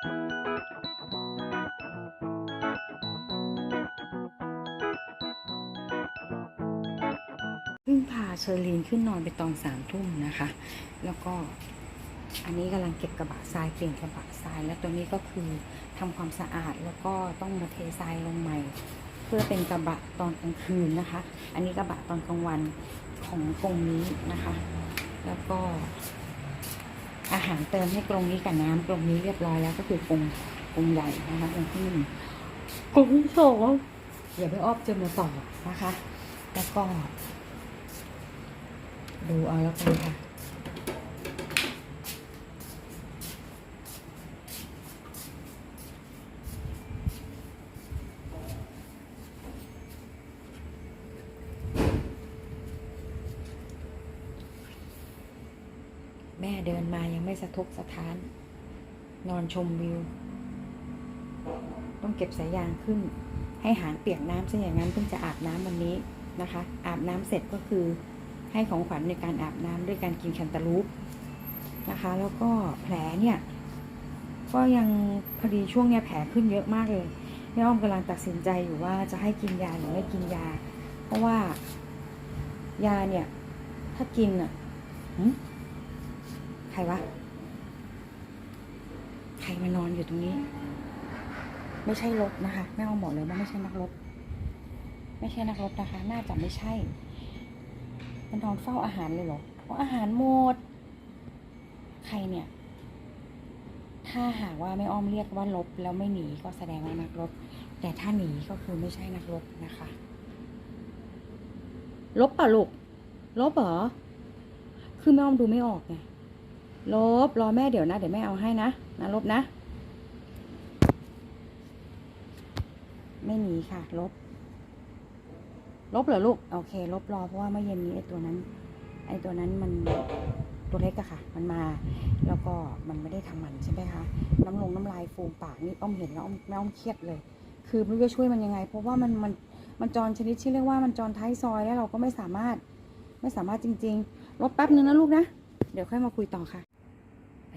พิ่งพาเชอรีนขึ้นนอนไปตอนสามทุ่มนะคะ แล้วก็อันนี้กำลังเก็บกระบะทรายเปลี่ยนกระบะทราย แล้วตัวนี้ก็คือทำความสะอาดแล้วก็ต้องมาเททรายลงใหม่ เพื่อเป็นกระบะตอนกลางคืนนะคะ อันนี้กระบะตอนกลางวันของกรงนี้นะคะ แล้วก็ อาหารเติมให้กรงนี้กับน้ำกรงนี้เรียบร้อยแล้วก็คือกรงกรงใหญ่นะคะกรงที่หนึ่งกรงที่สองอย่าไปอ้อบจนมาต่อนะคะ แล้วก็ ดูเอาแล้วกันค่ะ แม่เดินมายังไม่สะทกสะท้าน นอนชมวิว ต้องเก็บสายยางขึ้น ให้หางเปียกน้ำซะอย่างนั้นเพิ่งจะอาบน้ำวันนี้นะคะ อาบน้ำเสร็จก็คือให้ของขวัญในการอาบน้ำด้วยการกินแคนตาลูปนะคะ แล้วก็แผลเนี่ย ก็ยังพอดีช่วงเนี้ยแผลขึ้นเยอะมากเลยแม่อ้อมกำลังตัดสินใจอยู่ว่าจะให้กินยาหรือไม่กินยา เพราะว่ายาเนี่ย ถ้ากินอะ รวะ ใครมานอนอยู่ตรงนี้ ไม่ใช่รถนะคะแม่อ้อมบอกเลยว่าไม่ใช่นักรบ ไม่ใช่นักรบนะคะ น่าจะไม่ใช่ มันนอนเฝ้าอาหารเลยเหรอเพราะอาหารหมด ใครเนี่ย ถ้าหากว่าไม่อ้อมเรียกว่าลบ แล้วไม่หนีก็แสดงว่านักรบ แต่ถ้าหนีก็คือไม่ใช่นักรบนะคะ ลบป่ะลูก ลบเหรอ คือแม่อ้อมดูไม่ออกไง ลบรอแม่เดี๋ยวนะ เดี๋ยวแม่เอาให้นะนะลบนะ ไม่หนีค่ะ ลบ ลบเหรอลูก โอเค ลบรอเพราะว่าเมื่อเย็นนี้ไอ้ตัวนั้น ไอ้ตัวนั้นมันตัวเล็กอะค่ะ มันมา แล้วก็มันไม่ได้ทำมันใช่ไหมคะ น้ำลงน้ำลายฟูมปากนี่อ้อมเห็นแล้วอ้อมแม่อ้อมเครียดเลย คือไม่รู้จะช่วยมันยังไง เพราะว่ามันมันมันจรชนิดที่เรียกว่ามันจรท้ายซอยแล้วเราก็ไม่สามารถ ไม่สามารถจริง ๆ ลบแป๊บนึงนะลูกนะ เดี๋ยวค่อยมาคุยต่อค่ะ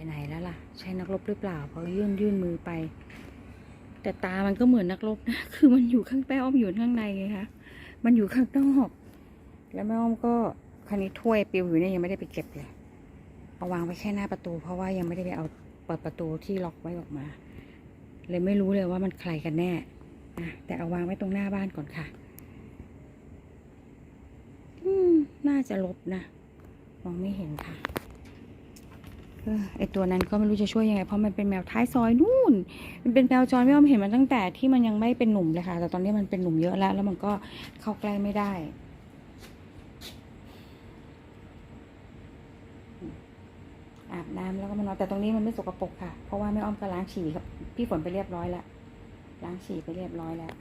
ไปไหนแล้วล่ะ ใช่นักรบหรือเปล่าเพราะยื่นยื่นมือไป แต่ตามันก็เหมือนนักรบนะคือมันอยู่ข้างใต้อ้อมอยู่ข้างในไงคะมันอยู่ข้างนอกแล้วแม่อ้อมก็คันนี้ถ้วยปิวอยู่เนี่ยยังไม่ได้ไปเก็บเลยเอาวางไว้แค่หน้าประตู เพราะว่ายังไม่ได้ไปเอาเปิดประตูที่ล็อกไว้ออกมา เลยไม่รู้เลยว่ามันใครกันแน่ะแต่เอาวางไว้ตรงหน้าบ้านก่อนค่ะอืมน่าจะลบนะ มองไม่เห็นค่ะ ไอตัวนั้นก็ไม่รู้จะช่วยยังไงเพราะมันเป็นแมวท้ายซอยนู่น มันเป็นแมวจรไม่อ้อมเห็นมันตั้งแต่ที่มันยังไม่เป็นหนุ่มเลยค่ะ แต่ตอนนี้มันเป็นหนุ่มเยอะแล้ว แล้วมันก็เข้าใกล้ไม่ได้อาบน้ำแล้วก็มานอนแต่ตรงนี้มันไม่สกปรกค่ะ เพราะว่าแม่อ้อมก็ล้างฉี่กับพี่ฝนไปเรียบร้อยแล้วล้างฉี่ไปเรียบร้อยแล้ว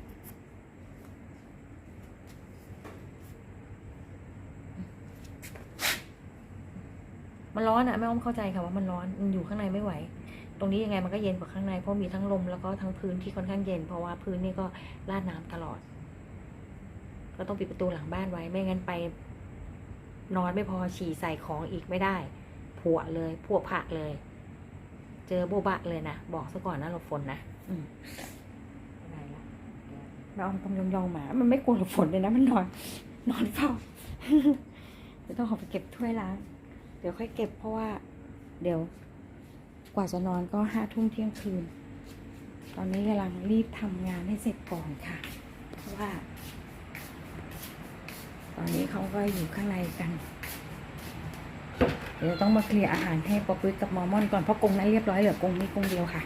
มันร้อนอะแม่อ้อมเข้าใจค่ะว่ามันร้อนมันอยู่ข้างในไม่ไหว ตรงนี้ยังไงมันก็เย็นกว่าข้างในเพราะมีทั้งลมแล้วก็ทั้งพื้นที่ค่อนข้างเย็น เพราะว่าพื้นนี่ก็ลาดน้ำตลอด ก็ต้องปิดประตูหลังบ้านไว้ไม่งั้นไป นอนไม่พอฉี่ใส่ของอีกไม่ได้ผัวเลยผัวผักเลย เจอโบบะเลยนะบอกซะก่อนนะหลบฝนนะอืมแม่อ้อมต้องยองยองๆหมา มันไม่กลัวหลบฝนเลยนะมันนอน นอนเฝ้าจะต้องออกไปเก็บถ้วยล้าง เดี๋ยวค่อยเก็บเพราะว่า เดี๋ยวกว่าจะนอนก็ห้าทุ่มเที่ยงคืน ตอนนี้กำลังรีบทำงานให้เสร็จก่อนค่ะ เพราะว่า ตอนนี้เขาก็อยู่ข้างในกัน เดี๋ยวต้องมาเคลียร์อาหารให้ปอปปี้กับมอมอนก่อนเพราะกรงนั้นเรียบร้อยเหลือกรงนี้กรงเดียวค่ะ